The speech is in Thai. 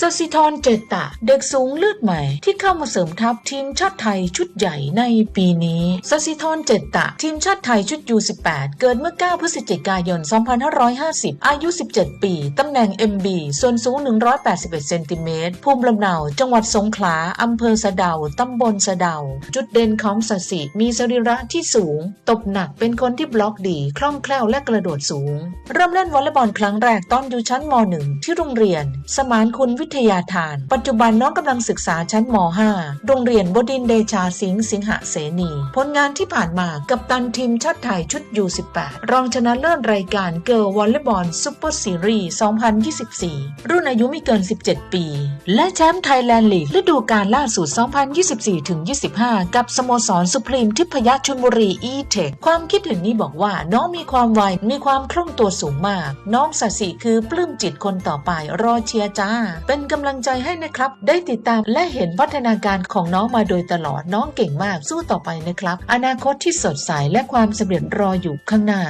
สสิธรเจตตะ เด็กสูงเลือดใหม่ ที่เข้ามาเสริมทัพทีมชาติไทยชุดใหญ่ในปีนี้สสิธรเจตตะทีมชาติไทยชุด U18 เกิดเมื่อ 9 พฤศจิกายน 2550 อายุ 17 ปี ตำแหน่ง MB ส่วนสูง 181 เซนติเมตร ภูมิลำเนา จังหวัดสงขลา อำเภอสะเดา ตำบลสะเดา จุดเด่นของสสิมีสรีระที่สูง ตบหนัก เป็นคนที่บล็อกดี คล่องแคล่วและกระโดดสูง เริ่มเล่นวอลเลย์บอลครั้งแรกตอนอยู่ชั้นม .1 ที่โรงเรียน สมานคุณวิทยาทาน ปัจจุบันน้องกำลังศึกษาชั้นม .5 โรงเรียนบดินทรเดชาสิงห์สิงหะเสนี ผลงานที่ผ่านมากับตันทีมชาติไทยชุด U18 รองชนะเลิศรายการเกิร์ลวอลเลย์บอลซุปเปอร์ซีรีส์2024 รุ่นอายุไม่เกิน 17 ปี และแชมป์ไทยแลนด์ลีกฤดูกาลล่าสุด 2024-25 กับสโมสรสุพรีมทิพยชลบุรีอีเทคความคิดเห็นนี้บอกว่าน้องมีความไวมีความคล่องตัวสูงมาก น้องสัสิคือปลื้มจิตคนต่อไปรอเชียร์จ้าเป็นกำลังใจให้นะครับ ได้ติดตามและเห็นพัฒนาการของน้องมาโดยตลอดน้องเก่งมากสู้ต่อไปนะครับ อนาคตที่สดใสและความสำเร็จรออยู่ข้างหน้า